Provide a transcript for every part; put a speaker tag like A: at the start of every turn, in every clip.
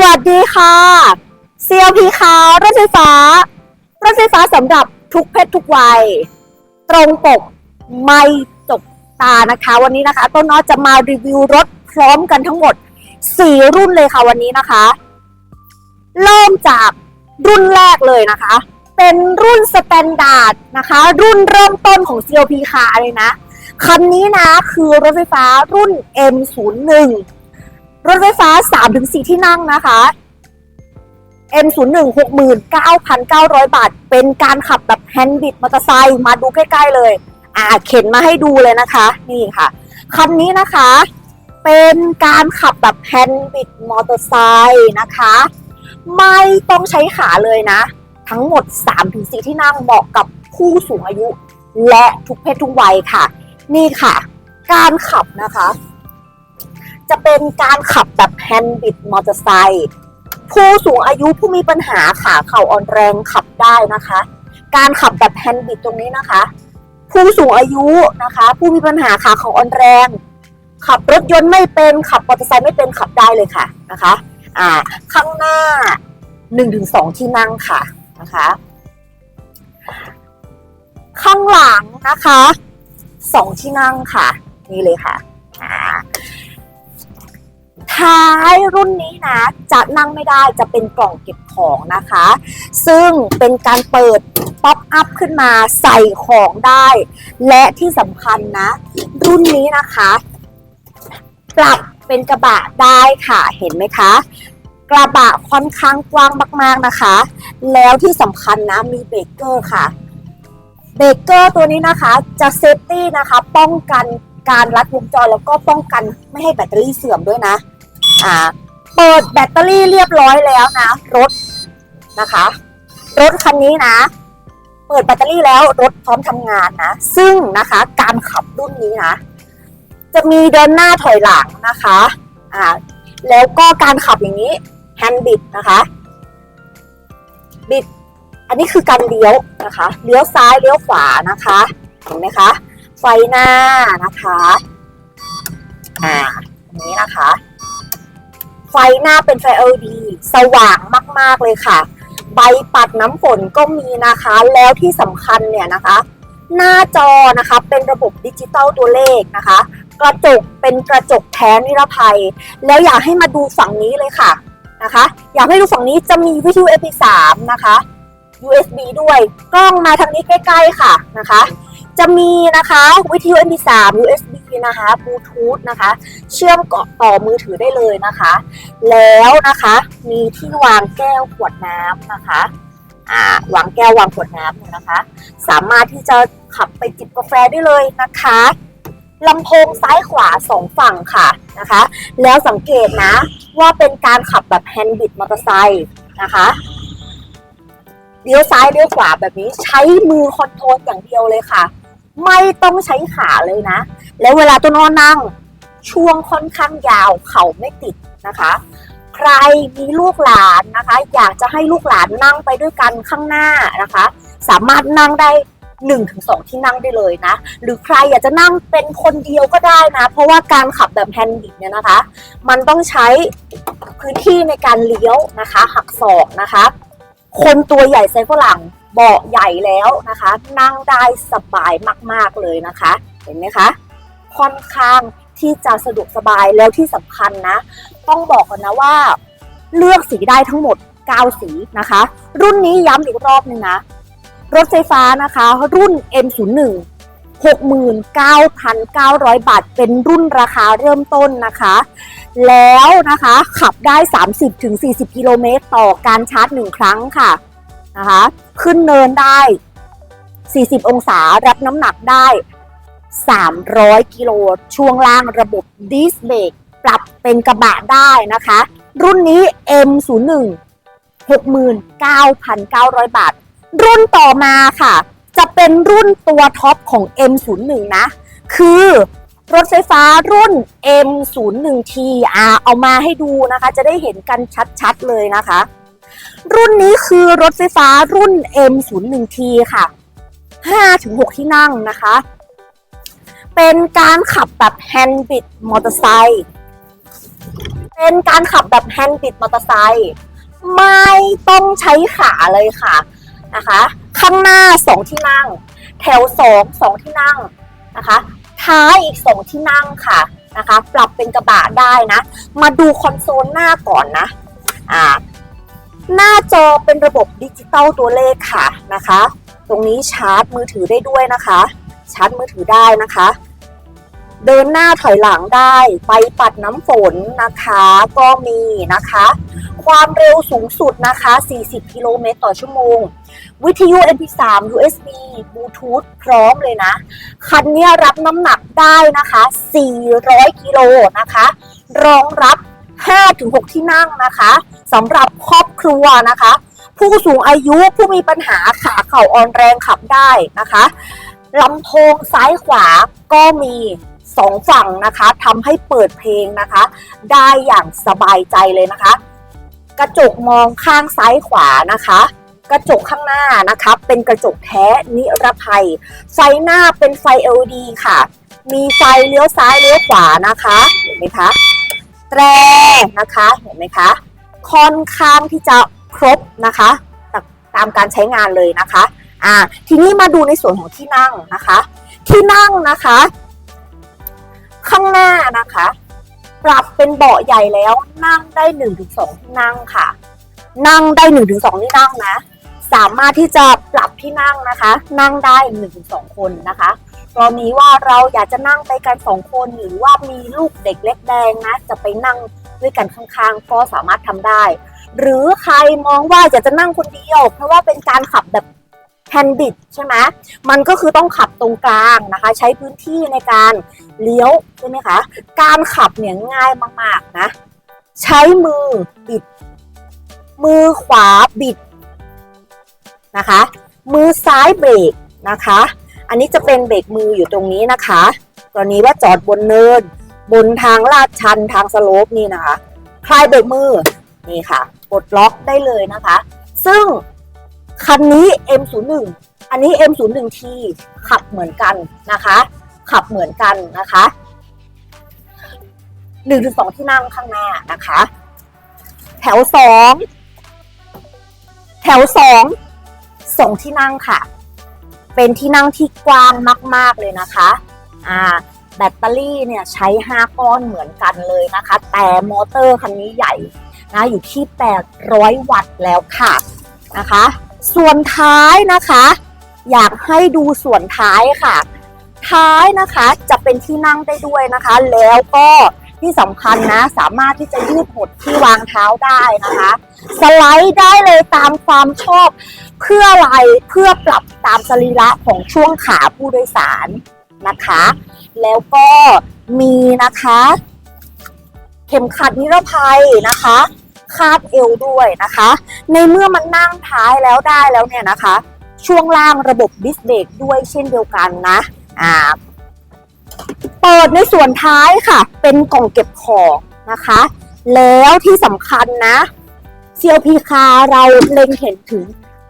A: สวัสดีค่ะ CLP ค่ะรถไฟฟ้า รถไฟฟ้าสำหรับทุกเพศทุกวัย ตรงปกไม่จบตานะคะ วันนี้นะคะ ต้นน้อจะมารีวิวรถพร้อมกันทั้งหมด 4 รุ่นเลยค่ะวันนี้นะคะ เริ่มจากรุ่นแรกเลยนะคะ เป็นรุ่นสแตนดาร์ดนะคะ รุ่นเริ่มต้นของ CLP ค่ะเลยนะคันนี้นะคือรถไฟฟ้ารุ่น M01 รถไฟฟ้า 3-4 ที่นั่งนะคะ M01 69,900 บาท เป็นการขับแบบแฮนด์บิดมอเตอร์ไซค์มาดูใกล้ ๆ เลย อ่าเข็นมาให้ดูเลยนะคะ นี่ค่ะ คันนี้นะคะ เป็นการขับแบบแฮนด์บิดมอเตอร์ไซค์นะคะ ไม่ต้องใช้ขาเลยนะ ทั้งหมด 3-4 ที่นั่งเหมาะกับผู้สูงอายุ และทุกเพศทุกวัยค่ะ นี่ค่ะ การขับนะคะ จะเป็นการขับแบบแฮนด์บิดมอเตอร์ไซค์ผู้สูงอายุผู้มีปัญหาขาเข่าอ่อนแรงขับได้นะคะ การขับแบบแฮนด์บิดตรงนี้นะคะ ผู้สูงอายุนะคะ ผู้มีปัญหาขาเข่าอ่อนแรง ขับรถยนต์ไม่เป็นขับมอเตอร์ไซค์ไม่เป็นขับได้เลยค่ะนะคะอ่าข้างหน้า1นถึงสที่นั่งค่ะนะคะ ข้างหลังนะคะสองที่นั่งค่ะนี่เลยค่ะ ท้ายรุ่นนี้นะ จะนั่งไม่ได้จะเป็นกล่องเก็บของนะคะ ซึ่งเป็นการเปิดป๊อปอัพขึ้นมาใส่ของได้ และที่สำคัญนะ รุ่นนี้นะคะ ปรับเป็นกระบะได้ค่ะเห็นไหมคะ กระบะค่อนข้างกว้างมากๆนะคะ แล้วที่สำคัญนะมีเบรกเกอร์ค่ะเบรกเกอร์ตัวนี้นะคะจะเซฟตี้นะคะ ป้องกันการรัดวงจรแล้วก็ป้องกันไม่ให้แบตเตอรี่เสื่อมด้วยนะ อ่าเปิดแบตเตอรี่เรียบร้อยแล้วนะ รถนะคะ รถคันนี้นะ เปิดแบตเตอรี่แล้วรถพร้อมทำงานนะ ซึ่งนะคะการขับรุ่นนี้นะ จะมีเดินหน้าถอยหลังนะคะอ่าแล้วก็การขับอย่างนี้แฮนด์บิดนะคะบิดอันนี้คือการเลี้ยวนะคะ เลี้ยวซ้ายเลี้ยวขวานะคะเห็นไหมคะ ไฟหน้านะคะ อ่าอันนี้นะคะ หน้าเป็นไฟ LED สว่างมาก ๆ เลยค่ะ ใบปัดน้ำฝนก็มีนะคะ แล้วที่สำคัญเนี่ยนะคะ หน้าจอนะคะเป็นระบบดิจิตอลตัวเลขนะคะ กระจกเป็นกระจกแท้นิรภัย แล้วอยากให้มาดูฝั่งนี้เลยค่ะนะคะ อยากให้ดูฝั่งนี้จะมีวิทยุ MP3 นะคะ USB ด้วย กล้องมาทางนี้ใกล้ ๆ ค่ะนะคะ จะมีนะคะวิทยุ MP3 USB นะคะบลูทูธนะคะ เชื่อมต่อมือถือได้เลยนะคะ แล้วนะคะมีที่วางแก้วขวดน้ำนะคะอ่าวางแก้ววางขวดน้ำเนี่ยนะคะ สามารถที่จะขับไปจิบกาแฟได้เลยนะคะลำโพงซ้ายขวาสองฝั่งค่ะนะคะ แล้วสังเกตนะว่าเป็นการขับแบบแฮนด์บิดมอเตอร์ไซค์นะคะเลี้ยวซ้ายเลี้ยวขวาแบบนี้ใช้มือคอนโทรลอย่างเดียวเลยค่ะ ไม่ต้องใช้ขาเลยนะ แล้วเวลาตัวนอนนั่ง ช่วงค่อนข้างยาวเข่าไม่ติดนะคะ ใครมีลูกหลานนะคะ อยากจะให้ลูกหลานนั่งไปด้วยกันข้างหน้านะคะ สามารถนั่งได้1นถึงสที่นั่งได้เลยนะ หรือใครอยากจะนั่งเป็นคนเดียวก็ได้นะ เพราะว่าการขับแบบแฮนด์บิดเนี่ยนะคะ มันต้องใช้พื้นที่ในการเลี้ยวนะคะ หักศอกนะคะ คนตัวใหญ่ไซส์ฝรั่งเบาะใหญ่แล้วนะคะ นั่งได้สบายมาก ๆเลยนะคะ เห็นไหมคะ ค่อนข้างที่จะสะดวกสบายแล้วที่สำคัญนะ ต้องบอกก่อนนะว่า เลือกสีได้ทั้งหมด 9 สีนะคะ รุ่นนี้ย้ำอีกรอบนึงนะ รถไฟฟ้านะคะ รุ่น M01 69,900 บาท เป็นรุ่นราคาเริ่มต้นนะคะ แล้วนะคะขับได้ 30-40 กิโลเมตรต่อการชาร์จ 1 ครั้งค่ะนะคะ ขึ้นเนินได้ 40 องศา รับน้ำหนักได้ 300 กิโล ช่วงล่างระบบดิสเบรกปรับเป็นกระบะได้นะคะ รุ่นนี้ M01 69,900 บาท รุ่นต่อมาค่ะ จะเป็นรุ่นตัวท็อปของ M01 นะ คือรถไฟฟ้ารุ่น M01T อ่าเอามาให้ดูนะคะ จะได้เห็นกันชัดๆเลยนะคะ รุ่นนี้คือรถไฟฟ้ารุ่น M01T ค่ะ5-6 ที่นั่งนะคะ เป็นการขับแบบแฮนด์บิดมอเตอร์ไซค์เป็นการขับแบบแฮนด์บิดมอเตอร์ไซค์ไม่ต้องใช้ขาเลยค่ะนะคะ ข้างหน้าสองที่นั่ง แถวสองสองที่นั่งนะคะ ท้ายอีกสองที่นั่งค่ะนะคะ ปรับเป็นกระบะได้นะ มาดูคอนโซลหน้าก่อนนะอ่าหน้าจอเป็นระบบดิจิตอลตัวเลขค่ะนะคะ ตรงนี้ชาร์จมือถือได้ด้วยนะคะ ชาร์จมือถือได้นะคะ เดินหน้าถอยหลังได้ไปปัดน้ำฝนนะคะก็มีนะคะ ความเร็วสูงสุดนะคะ 40 กิโลเมตรต่อชั่วโมง วิทยุ MP3 USB Bluetooth พร้อมเลยนะ คันนี้รับน้ำหนักได้นะคะ 400 กิโลนะคะ รองรับ 5-6 ที่นั่งนะคะสำหรับครอบครัวนะคะ ผู้สูงอายุผู้มีปัญหาขาเข่าอ่อนแรงขับได้นะคะลำโพงซ้ายขวาก็มี สองฝั่งนะคะทำให้เปิดเพลงนะคะ ได้อย่างสบายใจเลยนะคะ กระจกมองข้างซ้ายขวานะคะกระจกข้างหน้านะคะเป็นกระจกแท้นิรภัย ไฟหน้าเป็นไฟ LED ค่ะ มีไฟเลี้ยวซ้ายเลี้ยวขวานะคะ เห็นไหมคะแตรนะคะเห็นไหมคะค่อนข้างที่จะครบนะคะตตามการใช้งานเลยนะคะอ่าทีนี้มาดูในส่วนของที่นั่งนะคะ ที่นั่งนะคะ ข้างหน้านะคะ ปรับเป็นเบาะใหญ่แล้วนั่งได้1นถึงสองที่นั่งค่ะ นั่งได้1นถึงสองที่นั่งนะ สามารถที่จะปรับที่นั่งนะคะ นั่งได้1นถึงสองคนนะคะกรณีว่าเราอยากจะนั่งไปกันสองคนหรือว่ามีลูกเด็กเล็กแดงนะ จะไปนั่งด้วยกันข้างๆ ก็สามารถทำได้ หรือใครมองว่าอยากจะนั่งคนเดียว เพราะว่าเป็นการขับแบบ แฮนดิดใช่ไหมมันก็คือต้องขับตรงกลางนะคะ ใช้พื้นที่ในการเลี้ยวใช่ไหมคะ การขับเนี่ยง่ายมากๆนะ ใช้มือบิด มือขวาบิดนะคะ มือซ้ายเบรกนะคะ อันนี้จะเป็นเบรกมืออยู่ตรงนี้นะคะ กรณีว่าจอดบนเนิน บนทางลาดชันทางสโลปนี่นะคะ คลายเบรกมือนี่ค่ะ กดล็อกได้เลยนะคะ ซึ่ง คันนี้ M01 อันนี้ M01T ขับเหมือนกันนะคะ ขับเหมือนกันนะคะหนึ่งถึงสองที่นั่งข้างหน้านะคะ แถวสองแถวสองสองที่นั่งค่ะ เป็นที่นั่งที่กว้างมาก ๆเลยนะคะอ่าแบตเตอรี่เนี่ยใช้ 5 ก้อนเหมือนกันเลยนะคะ แต่มอเตอร์คันนี้ใหญ่นะอยู่ที่ 800 วัตต์แล้วค่ะนะคะ ส่วนท้ายนะคะ อยากให้ดูส่วนท้ายค่ะ ท้ายนะคะจะเป็นที่นั่งได้ด้วยนะคะ แล้วก็ที่สำคัญนะสามารถที่จะยืดหดที่วางเท้าได้นะคะ สไลด์ได้เลยตามความชอบเพื่ออะไรเพื่อปรับตามสรีระของช่วงขาผู้โดยสารนะคะ แล้วก็มีนะคะ เข็มขัดนิรภัยนะคะ คาดเอวด้วยนะคะ ในเมื่อมันนั่งท้ายแล้วได้แล้วเนี่ยนะคะ ช่วงล่างระบบดิสเบรกด้วยเช่นเดียวกันนะอ่าเปิดในส่วนท้ายค่ะ เป็นกล่องเก็บของนะคะ แล้วที่สำคัญนะ CLP คาเราเล็งเห็นถึง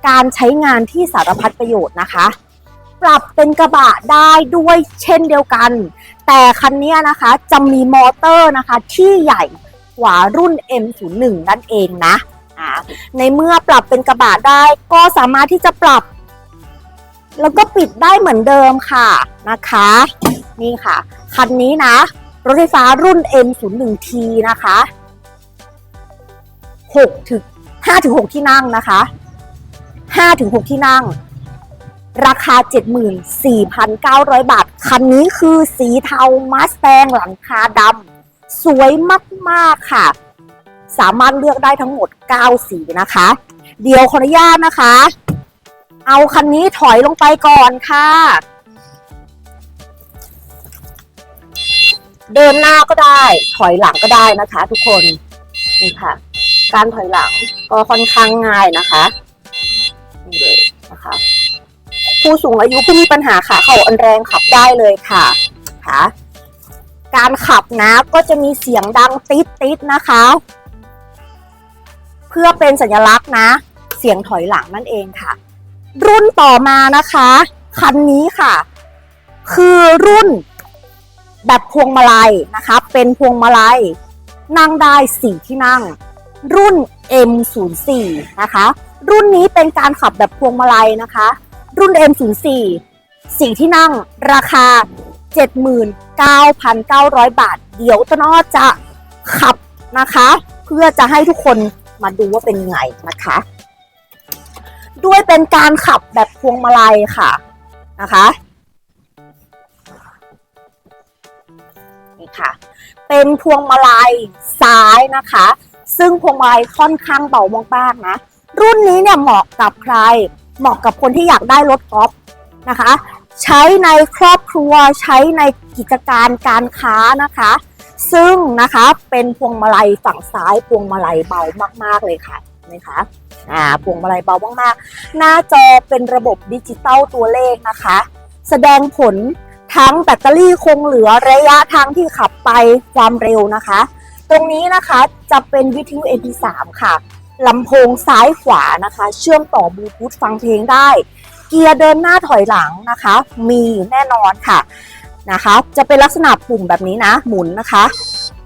A: การใช้งานที่สารพัดประโยชน์นะคะ ปรับเป็นกระบะได้ด้วยเช่นเดียวกัน แต่คันนี้นะคะจะมีมอเตอร์นะคะที่ใหญ่ กว่ารุ่น M01 นั่นเองนะในเมื่อปรับเป็นกระบะได้ก็สามารถที่จะปรับ แล้วก็ปิดได้เหมือนเดิมค่ะนะคะ นี่ค่ะ คันนี้นะรถไฟฟ้ารุ่น M01T นะคะ6ถึง5ถึง6ที่นั่งนะคะ5ถึง6ที่นั่ง ราคา 74,900 บาท คันนี้คือสีเทามาสแตงหลังคาดำ สวยมากๆค่ะ สามารถเลือกได้ทั้งหมด 9 สีนะคะ เดี๋ยวขออนุญาตนะคะ เอาคันนี้ถอยลงไปก่อนค่ะ เดินหน้าก็ได้ ถอยหลังก็ได้นะคะ ทุกคนนี่ค่ะ การถอยหลังก็ค่อนข้างง่ายนะคะนี่เลยนะคะผู้สูงอายุผู้มีปัญหาขาเข่าอ่อนแรงขับได้เลยค่ะค่ะ การขับนะก็จะมีเสียงดังติดติดนะคะ เพื่อเป็นสัญลักษณ์นะ เสียงถอยหลังนั่นเองค่ะ รุ่นต่อมานะคะ คันนี้ค่ะ คือรุ่นแบบพวงมาลัยนะคะ เป็นพวงมาลัยนั่งได้4ที่นั่ง รุ่น M04 นะคะ รุ่นนี้เป็นการขับแบบพวงมาลัยนะคะ รุ่น M04 4ที่นั่งราคา 79,900 บาท เดี๋ยวต้นอ้อจะขับนะคะ เพื่อจะให้ทุกคนมาดูว่าเป็นไงนะคะ ด้วยเป็นการขับแบบพวงมาลัยค่ะนะคะนี่ค่ะ เป็นพวงมาลัยซ้ายนะคะ ซึ่งพวงมาลัยค่อนข้างเบามากๆนะ รุ่นนี้เนี่ยเหมาะกับใคร เหมาะกับคนที่อยากได้รถกอล์ฟนะคะ ใช้ในครอบครัวใช้ในกิจการการค้านะคะ ซึ่งนะคะเป็นพวงมาลัยฝั่งซ้ายพวงมาลัยเบามาก ๆ เลยค่ะเห็นะคะอ่าพวงมาลัยเบามากๆ หน้าจอเป็นระบบดิจิตอลตัวเลขนะคะ แสดงผลทั้งแบตเตอรี่คงเหลือระยะทางที่ขับไปความเร็วนะคะ ตรงนี้นะคะจะเป็นวิทยุ MP3 ค่ะลำโพงซ้ายขวานะคะ เชื่อมต่อบลูทูธฟังเพลงได้ เกียร์เดินหน้าถอยหลังนะคะ มีแน่นอนค่ะนะคะ จะเป็นลักษณะปุ่มแบบนี้นะ หมุนนะคะ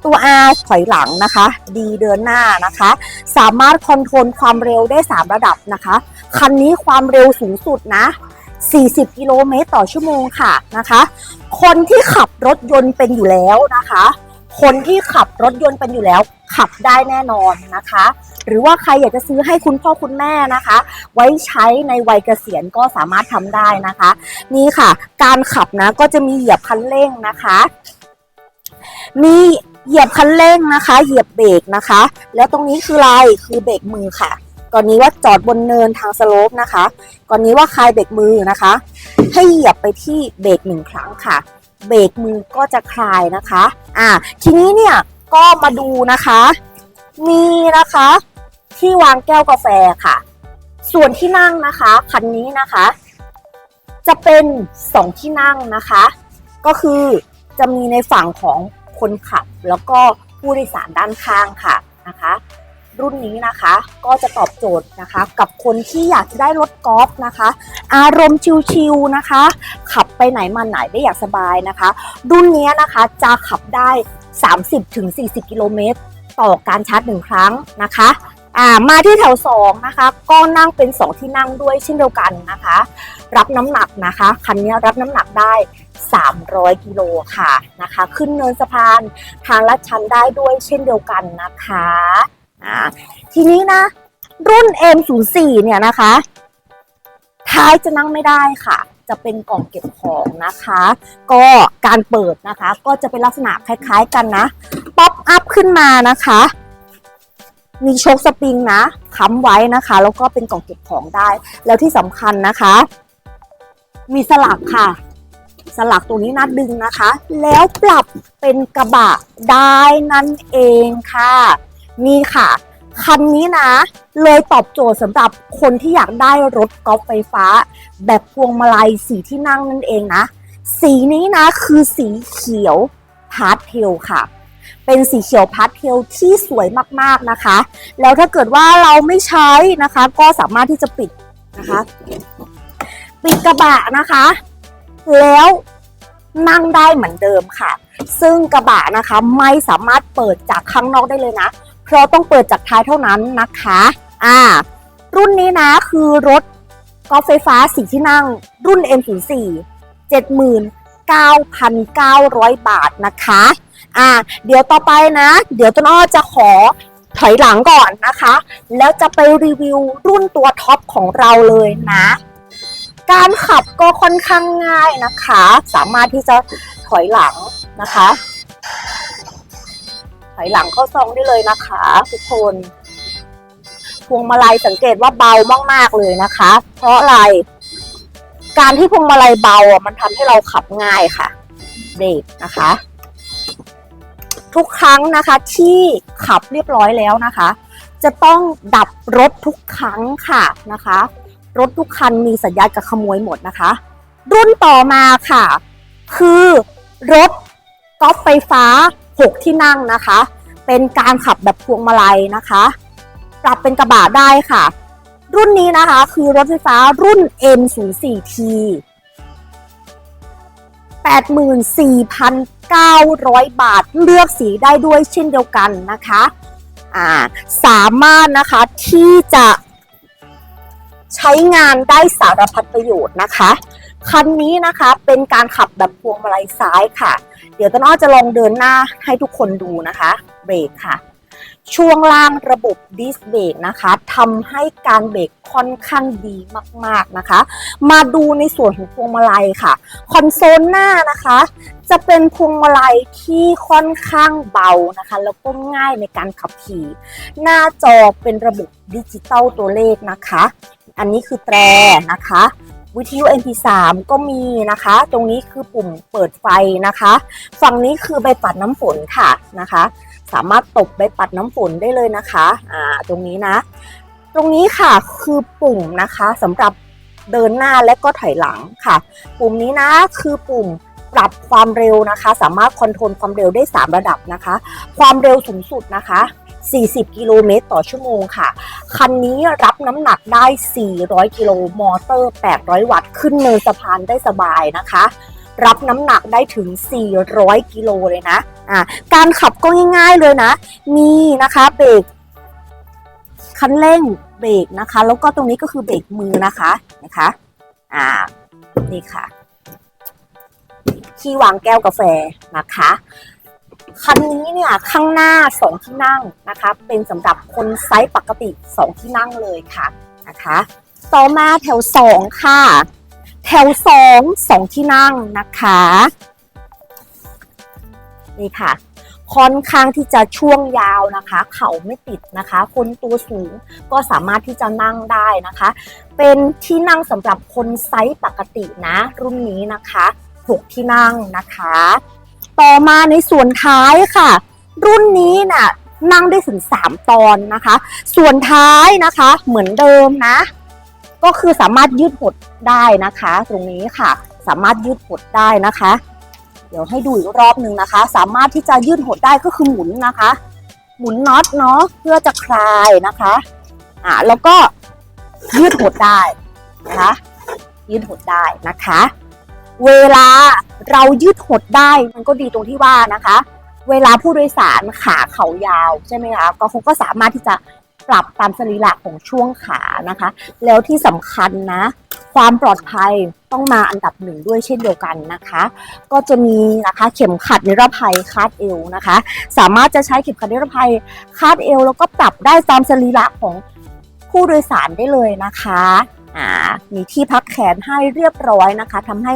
A: ตัว R ถอยหลังนะคะ D เดินหน้านะคะ สามารถคอนโทรลความเร็วได้ 3 ระดับนะคะ คันนี้ความเร็วสูงสุดนะ 40 กิโลเมตรต่อชั่วโมงค่ะนะคะ คนที่ขับรถยนต์เป็นอยู่แล้วนะคะ คนที่ขับรถยนต์เป็นอยู่แล้วขับได้แน่นอนนะคะ หรือว่าใครอยากจะซื้อให้คุณพ่อคุณแม่นะคะ ไว้ใช้ในวัยเกษียณก็สามารถทำได้นะคะ นี่ค่ะ การขับนะก็จะมีเหยียบคันเร่งนะคะ มีเหยียบคันเร่งนะคะ เหยียบเบรกนะคะ แล้วตรงนี้คืออะไรคือเบรกมือค่ะก่อนนี้ว่าจอดบนเนินทางสโลปนะคะ ก่อนนี้ว่าคลายเบรกมือนะคะ ให้เหยียบไปที่เบรกหนึ่งครั้งค่ะ เบรกมือก็จะคลายนะคะ อ่า ทีนี้เนี่ยก็มาดูนะคะ มีนะคะ ที่วางแก้วกาแฟค่ะ ส่วนที่นั่งนะคะ คันนี้นะคะ จะเป็นสองที่นั่งนะคะ ก็คือจะมีในฝั่งของคนขับ แล้วก็ผู้โดยสารด้านข้างค่ะนะคะ รุ่นนี้นะคะก็จะตอบโจทย์นะคะ กับคนที่อยากจะได้รถกอล์ฟนะคะ อารมณ์ชิลๆนะคะ ขับไปไหนมาไหนได้อย่างสบายนะคะ รุ่นนี้นะคะจะขับได้ 30-40 กิโลเมตร ต่อการชาร์จหนึ่งครั้งนะคะ อ่ามาที่แถว2นะคะ ก็นั่งเป็น2ที่นั่งด้วยเช่นเดียวกันนะคะ รับน้ำหนักนะคะคันนี้รับน้ำหนักได้ 300กิโลค่ะนะคะ ขึ้นเนินสะพานทางลัดชันได้ด้วยเช่นเดียวกันนะคะอ่าทีนี้นะรุ่น M04 เนี่ยนะคะ ท้ายจะนั่งไม่ได้ค่ะ จะเป็นกล่องเก็บของนะคะ ก็การเปิดนะคะ ก็จะเป็นลักษณะคล้าย ๆ กันนะ ป๊อปอัพขึ้นมานะคะ มีโชคสปริงนะค้ำไว้นะคะ แล้วก็เป็นกล่องเก็บของได้ แล้วที่สำคัญนะคะ มีสลักค่ะ สลักตัวนี้นัดดึงนะคะ แล้วปรับเป็นกระบะได้นั่นเองค่ะ นี่ค่ะคันนี้นะ เลยตอบโจทย์สำหรับคนที่อยากได้รถกอล์ฟไฟฟ้า แบบพวงมาลัยสีที่นั่งนั่นเองนะ สีนี้นะคือสีเขียวพาสเทลค่ะ เป็นสีเขียวพาสเทลที่สวยมากๆนะคะ แล้วถ้าเกิดว่าเราไม่ใช้นะคะ ก็สามารถที่จะปิดนะคะ ปิดกระบะนะคะ แล้วนั่งได้เหมือนเดิมค่ะ ซึ่งกระบะนะคะไม่สามารถเปิดจากข้างนอกได้เลยนะ เพราะต้องเปิดจากท้ายเท่านั้นนะคะ อ่า รุ่นนี้นะคือรถกอล์ฟไฟฟ้าสีที่นั่งรุ่น M04 79,900 บาทนะคะ อ่า เดี๋ยวต่อไปนะ เดี๋ยวต้นอ้อจะขอถอยหลังก่อนนะคะ แล้วจะไปรีวิวรุ่นตัวท็อปของเราเลยนะ การขับก็ค่อนข้างง่ายนะคะ สามารถที่จะถอยหลังนะคะ ถอยหลังเข้าซองได้เลยนะคะ ทุกคนพวงมาลัยสังเกตว่าเบามากๆเลยนะคะ เพราะอะไร การที่พวงมาลัยเบาอะมันทำให้เราขับง่ายค่ะเบรกนะคะ ทุกครั้งนะคะที่ขับเรียบร้อยแล้วนะคะ จะต้องดับรถทุกครั้งค่ะนะคะ รถทุกคันมีสัญญาณกับขโมยหมดนะคะ รุ่นต่อมาค่ะ คือรถกอล์ฟไฟฟ้า 6 ที่นั่งนะคะ เป็นการขับแบบพวงมาลัยนะคะปรับเป็นกระบะได้ค่ะ รุ่นนี้นะคะคือรถไฟฟ้ารุ่น M04T 84,800 900 บาทเลือกสีได้ด้วยเช่นเดียวกันนะคะอ่าสามารถนะคะที่จะใช้งานได้สารพัดประโยชน์นะคะ คันนี้นะคะเป็นการขับแบบพวงมาลัยซ้ายค่ะ เดี๋ยวต้นอ้อจะลองเดินหน้าให้ทุกคนดูนะคะเบรกค่ะ ช่วงล่างระบบดิสเบรกนะคะทำให้การเบรกค่อนข้างดีมากๆนะคะ มาดูในส่วนของพวงมาลัยค่ะ คอนโซลหน้านะคะ จะเป็นพวงมาลัยที่ค่อนข้างเบานะคะ แล้วก็ง่ายในการขับขี่ หน้าจอเป็นระบบดิจิตอลตัวเลขนะคะ อันนี้คือแตรนะคะ วิทยุ MP3 ก็มีนะคะ ตรงนี้คือปุ่มเปิดไฟนะคะ ฝั่งนี้คือใบปัดน้ำฝนค่ะนะคะ สามารถตบใบปัดน้ำฝนได้เลยนะคะอ่าตรงนี้นะ ตรงนี้ค่ะคือปุ่มนะคะสำหรับเดินหน้าและก็ถอยหลังค่ะ ปุ่มนี้นะคือปุ่ม ปรับความเร็วนะคะ สามารถคอนโทรลความเร็วได้ 3 ระดับนะคะ ความเร็วสูงสุดนะคะ 40 กิโลเมตรต่อชั่วโมงค่ะ คันนี้รับน้ำหนักได้ 400 กิโลมอเตอร์ 800 วัตต์ ขึ้นเนินสะพานได้สบายนะคะ รับน้ำหนักได้ถึง 400 กิโลเลยนะอ่าการขับก็ง่ายๆเลยนะ มีนะคะเบรกคันเร่งเบรกนะคะ แล้วก็ตรงนี้ก็คือเบรกมือนะคะนะคะ อ่า นี่ค่ะ ที่วางแก้วกาแฟนะคะคันนี้เนี่ยข้างหน้าสองที่นั่งนะคะ เป็นสำหรับคนไซส์ปกติสองที่นั่งเลยค่ะนะคะ ต่อมาแถวสองค่ะ แถวสองสองที่นั่งนะคะนี่ค่ะ ค่อนข้างที่จะช่วงยาวนะคะ เข่าไม่ติดนะคะ คนตัวสูงก็สามารถที่จะนั่งได้นะคะ เป็นที่นั่งสำหรับคนไซส์ปกตินะ รุ่นนี้นะคะ 6 ที่นั่งนะคะ ต่อมาในส่วนท้ายค่ะ รุ่นนี้น่ะนั่งได้ถึง 3 ตอนนะคะ ส่วนท้ายนะคะเหมือนเดิมนะ ก็คือสามารถยืดหดได้นะคะ ตรงนี้ค่ะ สามารถยืดหดได้นะคะ เดี๋ยวให้ดูอีกรอบหนึ่งนะคะ สามารถที่จะยืดหดได้ก็คือหมุนนะคะ หมุนน็อตเนาะเพื่อจะคลายนะคะอ่าแล้วก็ยืดหดได้นะคะยืดหดได้นะคะ เวลาเรายืดหดได้มันก็ดีตรงที่ว่านะคะ เวลาผู้โดยสารขาเขายาวใช่ไหมคะก็เขาก็สามารถที่จะปรับตามสรีระของช่วงขานะคะ แล้วที่สำคัญนะ ความปลอดภัยต้องมาอันดับหนึ่งด้วยเช่นเดียวกันนะคะ ก็จะมีนะคะเข็มขัดนิรภัยคาดเอวนะคะ สามารถจะใช้เข็มขัดนิรภัยคาดเอว แล้วก็ปรับได้ตามสรีระของผู้โดยสารได้เลยนะคะ อ่ามีที่พักแขนให้เรียบร้อยนะคะทำให้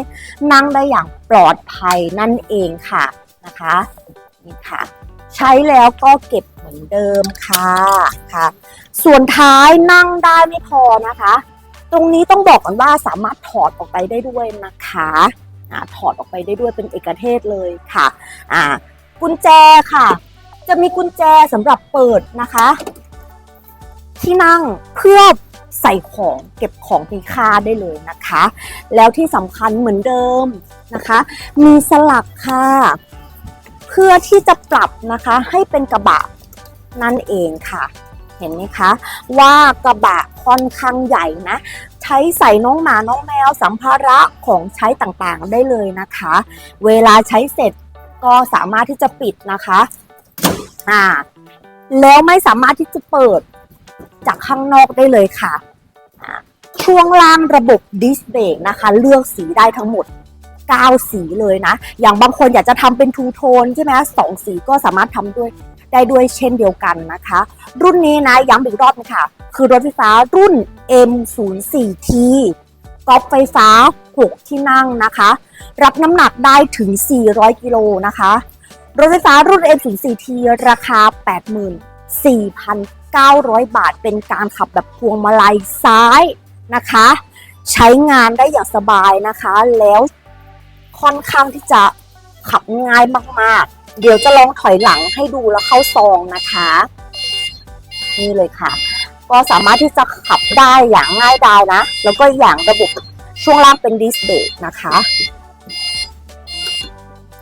A: นั่งได้อย่างปลอดภัยนั่นเองค่ะนะคะนี่ค่ะ ใช้แล้วก็เก็บเหมือนเดิมค่ะค่ะ ส่วนท้ายนั่งได้ไม่พอนะคะ ตรงนี้ต้องบอกก่อนว่าสามารถถอดออกไปได้ด้วยนะคะอ่าถอดออกไปได้ด้วยเป็นเอกเทศเลยค่ะอ่ากุญแจค่ะ จะมีกุญแจสำหรับเปิดนะคะ ที่นั่งเพื่อ ใส่ของเก็บของมีค่าได้เลยนะคะ แล้วที่สำคัญเหมือนเดิมนะคะ มีสลักค่ะ เพื่อที่จะปรับนะคะให้เป็นกระบะนั่นเองค่ะ เห็นไหมคะว่ากระบะค่อนข้างใหญ่นะ ใช้ใส่น้องหมาน้องแมวสัมภาระของใช้ต่างๆได้เลยนะคะ เวลาใช้เสร็จก็สามารถที่จะปิดนะคะอ่าแล้วไม่สามารถที่จะเปิด จากข้างนอกได้เลยค่ะ ช่วงล่างระบบดิสเบรกนะคะ เลือกสีได้ทั้งหมด 9 สีเลยนะ อย่างบางคนอยากจะทำเป็นทูโทนใช่ไหมสองสีก็สามารถทำด้วยได้ด้วยเช่นเดียวกันนะคะ รุ่นนี้นะย้ำอีกรอบนะคะคือรถไฟฟ้ารุ่น M04T กอล์ฟไฟฟ้า 6 ที่นั่งนะคะ รับน้ำหนักได้ถึง 400 กิโลนะคะ รถไฟฟ้ารุ่น M04T ราคา 84,000 900 บาท เป็นการขับแบบพวงมาลัยซ้ายนะคะ ใช้งานได้อย่างสบายนะคะ แล้วค่อนข้างที่จะขับง่ายมากๆ เดี๋ยวจะลองถอยหลังให้ดูแล้วเข้าซองนะคะ นี่เลยค่ะ ก็สามารถที่จะขับได้อย่างง่ายดายนะ แล้วก็อย่างระบบช่วงล่างเป็นดิสเบรกนะคะ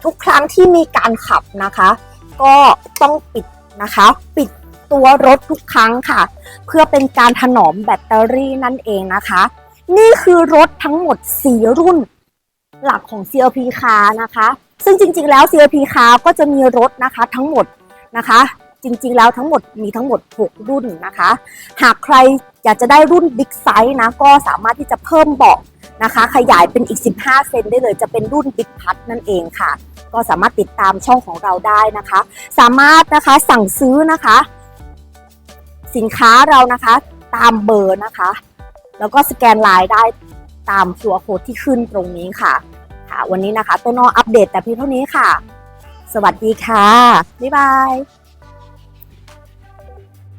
A: ทุกครั้งที่มีการขับนะคะ ก็ต้องปิดนะคะ ปิด ตัวรถทุกครั้งค่ะ เพื่อเป็นการถนอมแบตเตอรี่นั่นเองนะคะ นี่คือรถทั้งหมด 4 รุ่นหลักของ CLP Car นะคะ ซึ่งจริง ๆ แล้ว CRP คาก็จะมีรถนะคะทั้งหมดนะคะ จริง ๆ แล้วทั้งหมดมีทั้งหมด 6 รุ่นนะคะ หากใครอยากจะได้รุ่นบิ๊กไซส์นะก็สามารถที่จะเพิ่มเบาะนะคะ ขยายเป็นอีก 15 เซนได้เลยจะเป็นรุ่นบิ๊กพัทนั่นเองค่ะ ก็สามารถติดตามช่องของเราได้นะคะ สามารถนะคะสั่งซื้อนะคะ สินค้าเรานะคะตามเบอร์นะคะ แล้วก็สแกนไลน์ได้ตามชัวโค้ดที่ขึ้นตรงนี้ค่ะ ค่ะ วันนี้นะคะต้นออัปเดตแต่เพียงเท่านี้ค่ะ สวัสดีค่ะ บ๊ายบาย